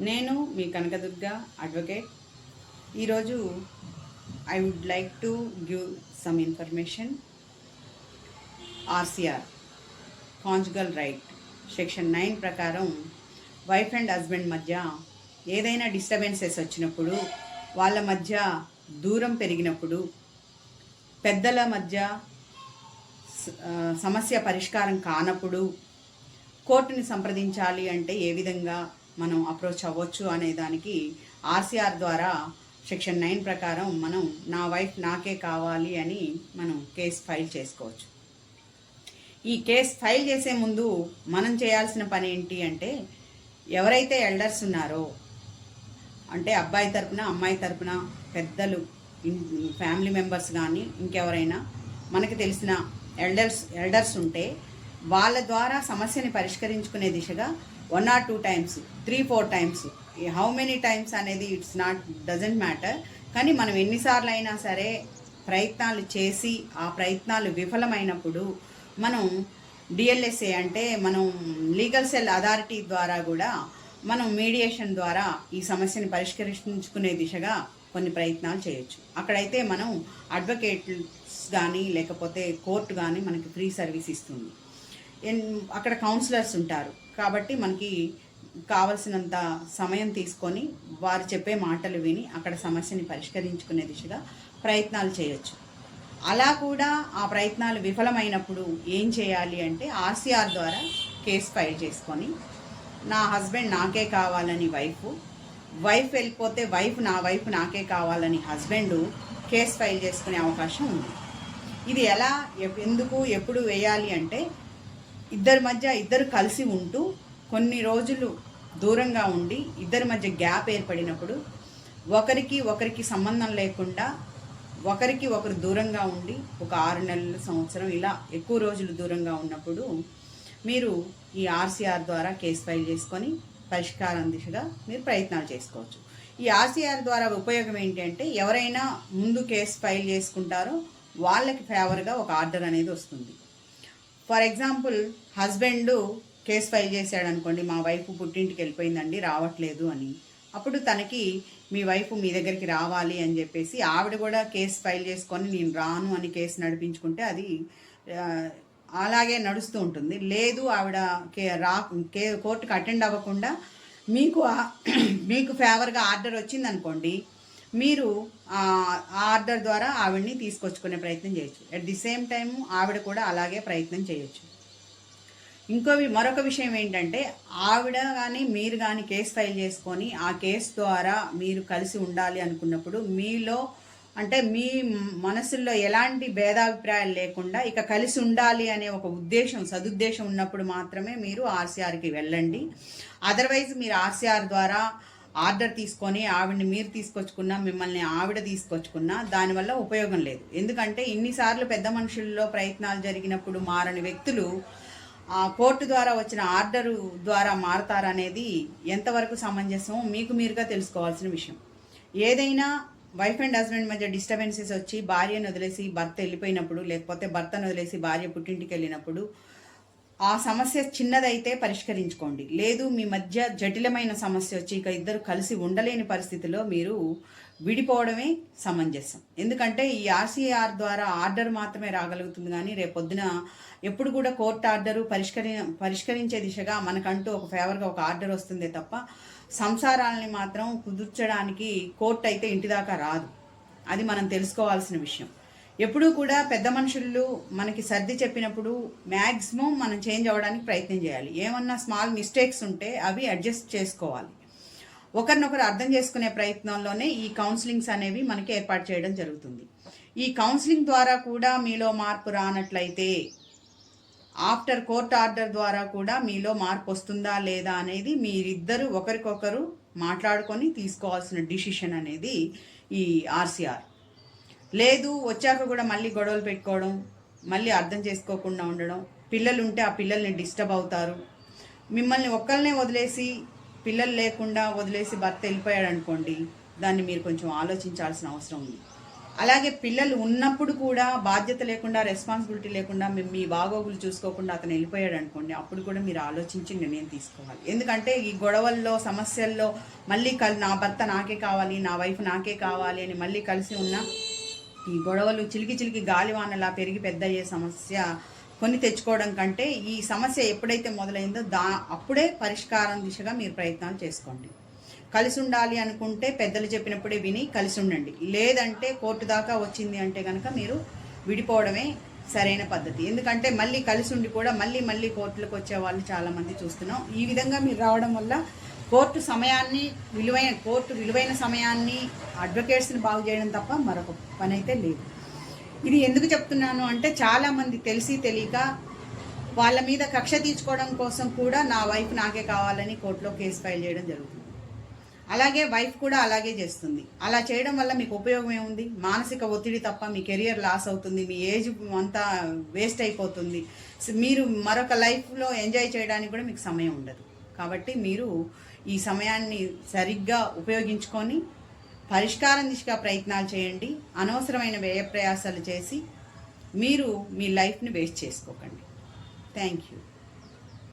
నేను మీ కనకదుర్గ అడ్వకేట్ ఈరోజు I would like to give some information RCR conjugal right section nine ప్రకారం wife and husband మధ్య ఏదైనా డిస్టర్బెన్సెస్ వచ్చినప్పుడు వాళ్ళ మధ్య దూరం పెరిగినప్పుడు పెద్దల మధ్య సమస్య పరిష్కారం కానప్పుడు కోర్టుని సంప్రదించాలి అంటే ఏ విధంగా మనం అప్రోచ్ అవ్వచ్చు అనే దానికి ఆర్సీఆర్ ద్వారా సెక్షన్ నైన్ ప్రకారం మనం నా వైఫ్ నాకే కావాలి అని మనం కేసు ఫైల్ చేసుకోవచ్చు. ఈ కేసు ఫైల్ చేసే ముందు మనం చేయాల్సిన పని ఏంటి అంటే ఎవరైతే ఎల్డర్స్ ఉన్నారో అంటే అబ్బాయి తరపున అమ్మాయి తరపున పెద్దలు ఫ్యామిలీ మెంబర్స్ కానీ ఇంకెవరైనా మనకి తెలిసిన ఎల్డర్స్ ఎల్డర్స్ ఉంటే వాళ్ళ ద్వారా సమస్యని పరిష్కరించుకునే దిశగా one or two times three four times how many times అనేది ఇట్స్ నాట్ డజంట్ మ్యాటర్ కానీ మనం ఎన్నిసార్లు అయినా సరే ప్రయత్నాలు చేసి ఆ ప్రయత్నాలు విఫలమైనప్పుడు మనం డిఎల్ఎస్ఏ అంటే మనం లీగల్ సెల్ అథారిటీ ద్వారా కూడా మనం మీడియేషన్ ద్వారా ఈ సమస్యని పరిష్కరించుకునే దిశగా కొన్ని ప్రయత్నాలు చేయొచ్చు. అక్కడైతే మనం అడ్వకేట్స్ కానీ లేకపోతే కోర్టు కానీ మనకి ఫ్రీ సర్వీస్ ఇస్తుంది. అక్కడ కౌన్సిలర్స్ ఉంటారు. కాబట్టి మనకి కావలసినంత సమయం తీసుకొని వారు చెప్పే మాటలు విని అక్కడ సమస్యని పరిష్కరించుకునే దిశగా ప్రయత్నాలు చేయొచ్చు. అలా కూడా ఆ ప్రయత్నాలు విఫలమైనప్పుడు ఏం చేయాలి అంటే ఆర్సీఆర్ ద్వారా కేసు ఫైల్ చేసుకొని నా హస్బెండ్ నాకే కావాలని వైఫ్ వైఫ్ వెళ్ళిపోతే వైఫ్ నా వైఫ్ నాకే కావాలని హస్బెండ్ కేసు ఫైల్ చేసుకునే అవకాశం ఉంది. ఇది ఎలా ఎందుకు ఎప్పుడు వేయాలి అంటే ఇద్దరి మధ్య ఇద్దరు కలిసి ఉంటూ కొన్ని రోజులు దూరంగా ఉండి ఇద్దరి మధ్య గ్యాప్ ఏర్పడినప్పుడు ఒకరికి ఒకరికి సంబంధం లేకుండా ఒకరికి ఒకరు దూరంగా ఉండి ఒక ఆరు నెలల సంవత్సరం ఇలా ఎక్కువ రోజులు దూరంగా ఉన్నప్పుడు మీరు ఈ ఆర్సీఆర్ ద్వారా కేసు ఫైల్ చేసుకొని పరిష్కారం దిశగా మీరు ప్రయత్నాలు చేసుకోవచ్చు. ఈ ఆర్సీఆర్ ద్వారా ఉపయోగం ఏంటంటే ఎవరైనా ముందు కేసు ఫైల్ చేసుకుంటారో వాళ్ళకి ఫేవర్గా ఒక ఆర్డర్ అనేది వస్తుంది. For example husband case file చేశాడు అనుకోండి మా వైఫ్ పుట్టింటికి వెళ్ళిపోయిందండి రావట్లేదు అని. అప్పుడు తనకి మీ వైఫ్ మీ దగ్గరికి రావాలి అని చెప్పేసి ఆవిడ కూడా కేసు ఫైల్ చేసుకొని నేను రాను అని కేసు నడిపించుకుంటే అది అలాగే నడుస్తూ ఉంటుంది. లేదు ఆవిడ కే రా కే కోర్టుకు అటెండ్ అవ్వకుండా మీకు మీకు ఫేవర్గా ఆర్డర్ వచ్చిందనుకోండి మీరు ఆ ఆర్డర్ ద్వారా ఆవిడ్ని తీసుకొచ్చుకునే ప్రయత్నం చేయొచ్చు. అట్ ది సేమ్ టైం ఆవిడ కూడా అలాగే ప్రయత్నం చేయొచ్చు. ఇంకో మరొక విషయం ఏంటంటే ఆవిడ కానీ మీరు కానీ కేసు ఫైల్ చేసుకొని ఆ కేసు ద్వారా మీరు కలిసి ఉండాలి అనుకున్నప్పుడు మీలో అంటే మీ మనసుల్లో ఎలాంటి భేదాభిప్రాయాలు లేకుండా ఇక కలిసి ఉండాలి అనే ఒక ఉద్దేశం సదుద్దేశం ఉన్నప్పుడు మాత్రమే మీరు ఆర్సీఆర్కి వెళ్ళండి. అదర్వైజ్ మీరు ఆర్సీఆర్ ద్వారా ఆర్డర్ తీసుకొని ఆవిడని మీరు తీసుకొచ్చుకున్నా మిమ్మల్ని ఆవిడ తీసుకొచ్చుకున్నా దానివల్ల ఉపయోగం లేదు. ఎందుకంటే ఇన్నిసార్లు పెద్ద మనుషుల్లో ప్రయత్నాలు జరిగినప్పుడు మారని వ్యక్తులు ఆ కోర్టు ద్వారా వచ్చిన ఆర్డరు ద్వారా మారతారనేది ఎంతవరకు సమంజసమో మీకు మీరుగా తెలుసుకోవాల్సిన విషయం. ఏదైనా వైఫ్ అండ్ హస్బెండ్ మధ్య డిస్టర్బెన్సెస్ వచ్చి భార్యను వదిలేసి భర్త వెళ్ళిపోయినప్పుడు లేకపోతే భర్తను వదిలేసి భార్య పుట్టింటికి వెళ్ళినప్పుడు ఆ సమస్య చిన్నదైతే పరిష్కరించుకోండి. లేదు మీ మధ్య జటిలమైన సమస్య వచ్చి ఇక ఇద్దరు కలిసి ఉండలేని పరిస్థితిలో మీరు విడిపోవడమే సమంజసం. ఎందుకంటే ఈ ఆర్సీఆర్ ద్వారా ఆర్డర్ మాత్రమే రాగలుగుతుంది కానీ రేపొద్దున ఎప్పుడు కూడా కోర్టు ఆర్డరు పరిష్కరి పరిష్కరించే దిశగా మనకంటూ ఒక ఫేవర్గా ఒక ఆర్డర్ వస్తుందే తప్ప సంసారాలని మాత్రం కుదుర్చడానికి కోర్టు అయితే ఇంటిదాకా రాదు. అది మనం తెలుసుకోవాల్సిన విషయం. ఎప్పుడూ కూడా పెద్ద మనుషులు మనకి సర్ది చెప్పినప్పుడు మ్యాక్సిమం మనం చేంజ్ అవ్వడానికి ప్రయత్నం చేయాలి. ఏమన్నా స్మాల్ మిస్టేక్స్ ఉంటే అవి అడ్జస్ట్ చేసుకోవాలి. ఒకరినొకరు అర్థం చేసుకునే ప్రయత్నంలోనే ఈ కౌన్సిలింగ్స్ అనేవి మనకి ఏర్పాటు చేయడం జరుగుతుంది. ఈ కౌన్సిలింగ్ ద్వారా కూడా మీలో మార్పు రానట్లయితే ఆఫ్టర్ కోర్ట్ ఆర్డర్ ద్వారా కూడా మీలో మార్పు వస్తుందా లేదా అనేది మీరిద్దరు ఒకరికొకరు మాట్లాడుకొని తీసుకోవాల్సిన డిసిషన్ అనేది ఈ ఆర్సీఆర్. లేదు వచ్చాక కూడా మళ్ళీ గొడవలు పెట్టుకోవడం మళ్ళీ అర్థం చేసుకోకుండా ఉండడం. పిల్లలు ఉంటే ఆ పిల్లల్ని డిస్టర్బ్ అవుతారు. మిమ్మల్ని ఒక్కరినే వదిలేసి పిల్లలు లేకుండా వదిలేసి భర్త వెళ్ళిపోయాడు అనుకోండి దాన్ని మీరు కొంచెం ఆలోచించాల్సిన అవసరం ఉంది. అలాగే పిల్లలు ఉన్నప్పుడు కూడా బాధ్యత లేకుండా రెస్పాన్సిబిలిటీ లేకుండా మేము మీ బాగోగులు చూసుకోకుండా అతను వెళ్ళిపోయాడు అనుకోండి అప్పుడు కూడా మీరు ఆలోచించి నిర్ణయం తీసుకోవాలి. ఎందుకంటే ఈ గొడవల్లో సమస్యల్లో మళ్ళీ కల్ నా భర్త నాకే కావాలి నా వైఫ్ నాకే కావాలి అని మళ్ళీ కలిసి ఉన్న ఈ గొడవలు చిలికి చిలికి గాలివానలా పెరిగి పెద్ద అయ్యే సమస్య కొని తెచ్చుకోవడం కంటే ఈ సమస్య ఎప్పుడైతే మొదలైందో దా అప్పుడే పరిష్కారం దిశగా మీరు ప్రయత్నాలు చేసుకోండి. కలిసి ఉండాలి అనుకుంటే పెద్దలు చెప్పినప్పుడే విని కలిసి ఉండండి లేదంటే కోర్టు దాకా వచ్చింది అంటే కనుక మీరు విడిపోవడమే సరైన పద్ధతి. ఎందుకంటే మళ్ళీ కలిసి ఉండి కూడా మళ్ళీ మళ్ళీ కోర్టులకు వచ్చే వాళ్ళు చాలామంది చూస్తున్నాం. ఈ విధంగా మీరు రావడం వల్ల కోర్టు సమయాన్ని విలువైన కోర్టు విలువైన సమయాన్ని అడ్వకేట్స్ని బాగు చేయడం తప్ప మరొక పని అయితే లేదు. ఇది ఎందుకు చెప్తున్నాను అంటే చాలామంది తెలిసి తెలియక వాళ్ళ మీద కక్ష తీర్చుకోవడం కోసం కూడా నా వైఫ్ నాకే కావాలని కోర్టులో కేసు ఫైల్ చేయడం జరుగుతుంది. అలాగే వైఫ్ కూడా అలాగే చేస్తుంది. అలా చేయడం వల్ల మీకు ఉపయోగం ఏముంది? మానసిక ఒత్తిడి తప్ప మీ కెరియర్ లాస్ అవుతుంది మీ ఏజ్ అంతా వేస్ట్ అయిపోతుంది. మీరు మరొక లైఫ్లో ఎంజాయ్ చేయడానికి కూడా మీకు సమయం ఉండదు. కాబట్టి మీరు ఈ సమయాన్ని సరిగ్గా ఉపయోగించుకొని పరిష్కారం దిశగా ప్రయత్నాలు చేయండి. అనవసరమైన వ్యయ ప్రయాసాలు చేసి మీరు మీ లైఫ్ని వేస్ట్ చేసుకోకండి. Thank you.